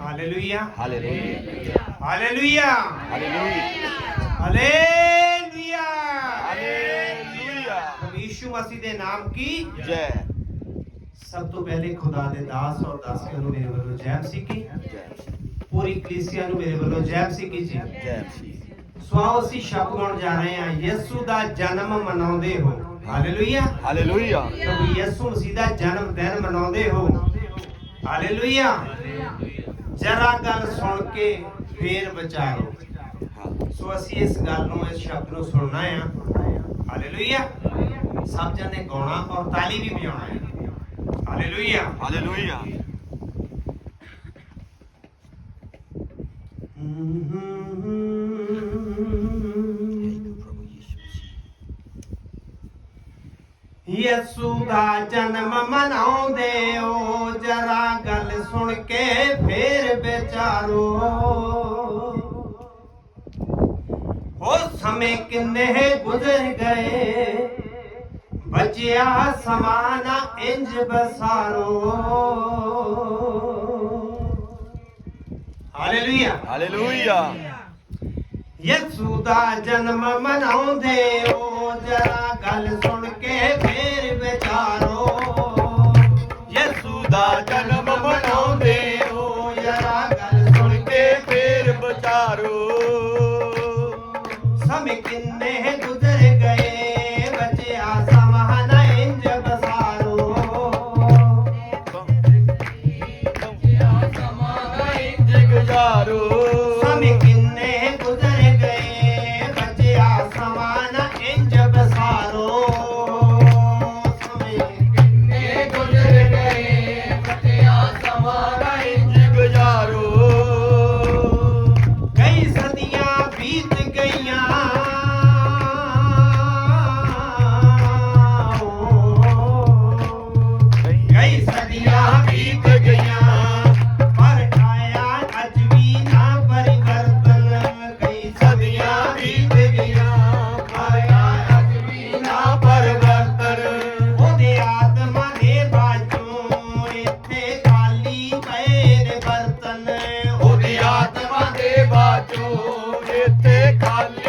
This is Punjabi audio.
Hallelujah hallelujah hallelujah hallelujah hallelujah hallelujah ਪ੍ਰਭੂ ਯੀਸ਼ੂ ਮਸੀਹ ਦੇ ਨਾਮ ਕੀ? ਜੈ। ਸਭ ਤੋਂ ਪਹਿਲੇ ਖੁਦਾ ਦੇ ਦਾਸ ਔਰ ਦਾਸੀਆਂ ਨੂੰ ਮੇਰੇ ਵੱਲੋਂ ਜੈ ਮਸੀਹ ਕੀ? ਜੈ। ਪੂਰੀ ਕਲੀਸਿਆ ਨੂੰ ਮੇਰੇ ਵੱਲੋਂ ਜੈ ਮਸੀਹ ਕੀ ਜੀ? ਜੈ ਸੋ। ਆਓ ਅਸੀਂ ਸ਼ਬਦ ਗਾਉਣ ਜਾ ਰਹੇ ਹਾਂ ਯਿਸੂ ਦਾ ਜਨਮ ਮਨਾਉਂਦੇ ਹੋ। ਹਾਲੇਲੂਇਆ ਹਾਲੇਲੂਇਆ ਪ੍ਰਭੂ ਯਿਸੂ ਮਸੀਹ ਦਾ ਜਨਮ ਦਿਨ ਮਨਾਉਂਦੇ ਹੋ। ਹਾਲੇਲੂਇਆ ਜਰਾ ਗੱਲ ਸੁਣ ਕੇ ਫੇਰ ਵਿਚਾਰੋ। ਸੋ ਅਸੀਂ ਇਸ ਗੱਲ ਨੂੰ ਇਸ ਸ਼ਬਦ ਨੂੰ ਸੁਣਨਾ ਆ। ਹਾਲੇਲੂਇਆ ਸਭ ਜਣੇ ਗਾਉਣਾ ਔਰ ਤਾਲੀ ਵੀ ਵਜਾਉਣਾ ਹੈ ਹਾਲੇਲੂਇਆ ਹਾਲੇਲੂਇਆ ਯੀਸ਼ੂ ਦਾ ਜਨਮ ਮਨਾਉਂਦੇ ਓ ਜਰਾ ਗੱਲ ਸੁਣ ਕੇ ਵਿਚਾਰੋ। ਹੋ ਸਮੇਂ ਕਿੰਨੇ ਗੁਜ਼ਰ ਗਏ। ਬਚਿਆ ਸਮਾਨਾ ਇੰਜ ਬਸਾਰੋ। ਹਾਲੇਲੂਇਆ। ਹਾਲੇਲੂਇਆ। ਯਿਸੂ ਦਾ ਜਨਮ ਮਨਾਉਂਦੇ ਓ ਜਰਾ ਗੱਲ ਸੁਣ ਕੇ ਫੇਰ ਵਿਚਾਰੋ। ਯਿਸੂ ਦਾ ਜਨਮ ਕਿੰਨੇ Hallelujah.